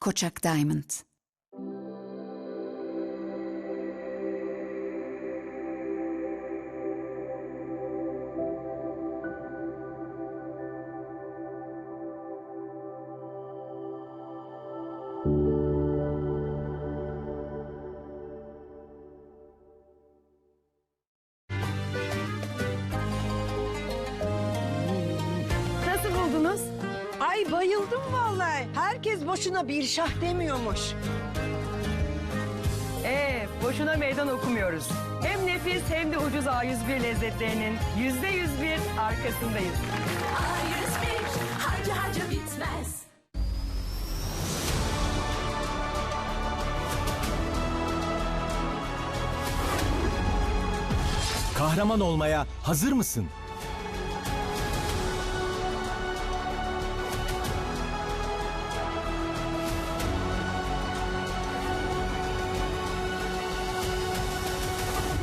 Koçak Diamond. Ay bayıldım vallahi. Herkes boşuna bir şah demiyormuş. Ee, boşuna meydan okumuyoruz. Hem nefis hem de ucuz A101 lezzetlerinin yüzde yüz bir arkasındayız. A101 harca harca bitmez. Kahraman olmaya hazır mısın?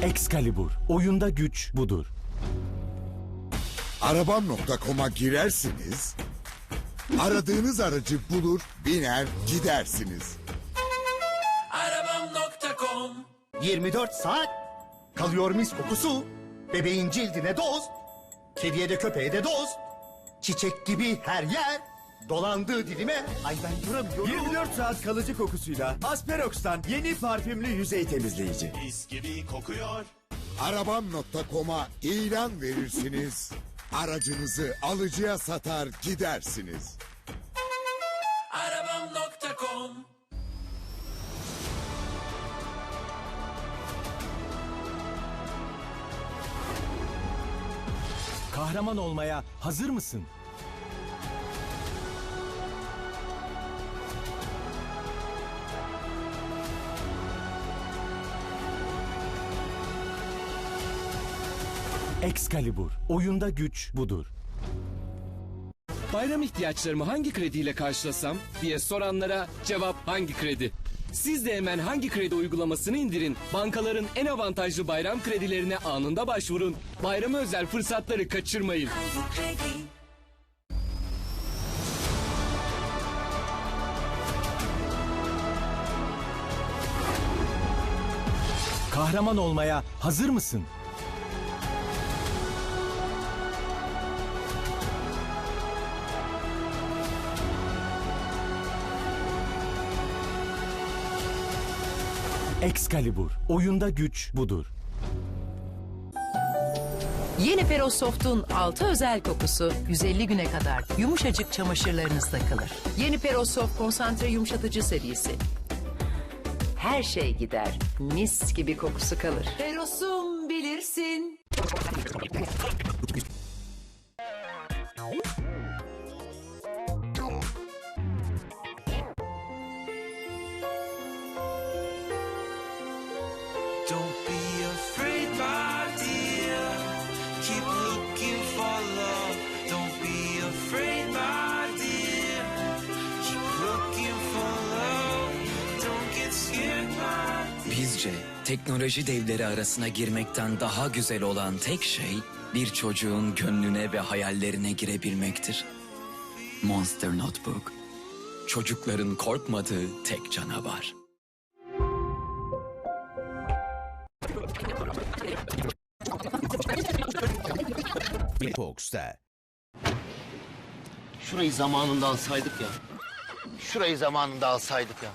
Excalibur, oyunda güç budur. Arabam.com'a girersiniz, aradığınız aracı bulur, biner, gidersiniz. 24 saat kalıyor mis kokusu. Bebeğin cildine doz. Kediye de köpeğe de doz. Çiçek gibi her yer. Dolandığı dilime. Ay ben duramıyorum. 24 saat kalıcı kokusuyla Asperox'tan yeni parfümlü yüzey temizleyici. Arabam.com'a ilan verirsiniz, aracınızı alıcıya satar gidersiniz. Kahraman olmaya hazır mısın? Excalibur, oyunda güç budur. Bayram ihtiyaçlarımı hangi krediyle karşılasam diye soranlara cevap hangi kredi? Siz de hemen hangi kredi uygulamasını indirin. Bankaların en avantajlı bayram kredilerine anında başvurun. Bayrama özel fırsatları kaçırmayın. Kahraman olmaya hazır mısın? Excalibur, oyunda güç budur. Yeni Perosoft'un 6 özel kokusu 150 güne kadar yumuşacık çamaşırlarınızda kalır. Yeni Perosoft konsantre yumuşatıcı serisi. Her şey gider, mis gibi kokusu kalır. Perosum Bizce teknoloji devleri arasına girmekten daha güzel olan tek şey bir çocuğun gönlüne ve hayallerine girebilmektir. Monster Notebook. Çocukların korkmadığı tek canavar. Fox'ta. Şurayı zamanında alsaydık ya. Şurayı zamanında alsaydık ya.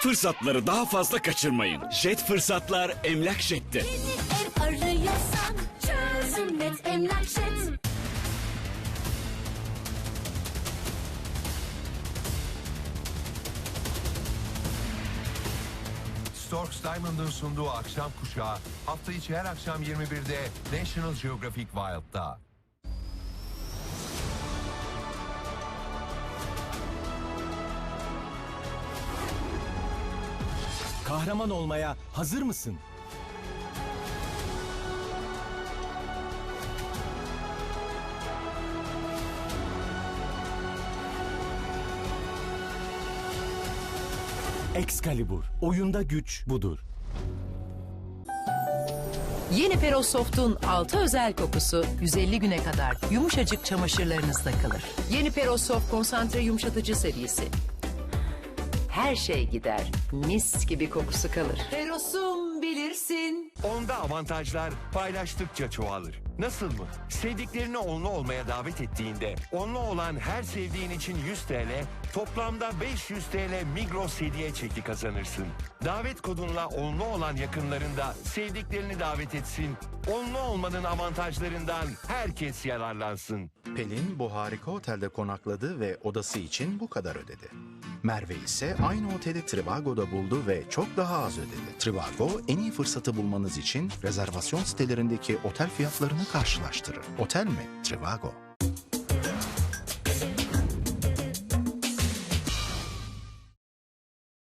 Fırsatları daha fazla kaçırmayın. Jet fırsatlar Emlak Jet'te. Ev arıyorsan çözüm net emlak jet. Storks Diamond'ın sunduğu akşam kuşağı hafta içi her akşam 21'de National Geographic Wild'da. Kahraman olmaya hazır mısın? Excalibur, oyunda güç budur. Yeni Perosoft'un 6 özel kokusu 150 güne kadar yumuşacık çamaşırlarınızda kalır. Yeni Perosoft konsantre yumuşatıcı serisi. Her şey gider. Mis gibi kokusu kalır. Perosum bilirsin. Onda avantajlar paylaştıkça çoğalır. Nasıl mı? Sevdiklerini onlu olmaya davet ettiğinde onlu olan her sevdiğin için 100 TL, toplamda 500 TL Migros hediye çeki kazanırsın. Davet kodunla onlu olan yakınlarında sevdiklerini davet etsin. Onlu olmanın avantajlarından herkes yararlansın. Pelin bu harika otelde konakladı ve odası için bu kadar ödedi. Merve ise aynı oteli Trivago'da buldu ve çok daha az ödedi. Trivago en iyi fırsatı bulmanız için rezervasyon sitelerindeki otel fiyatlarını karşılaştırır. Otel mi? Trivago.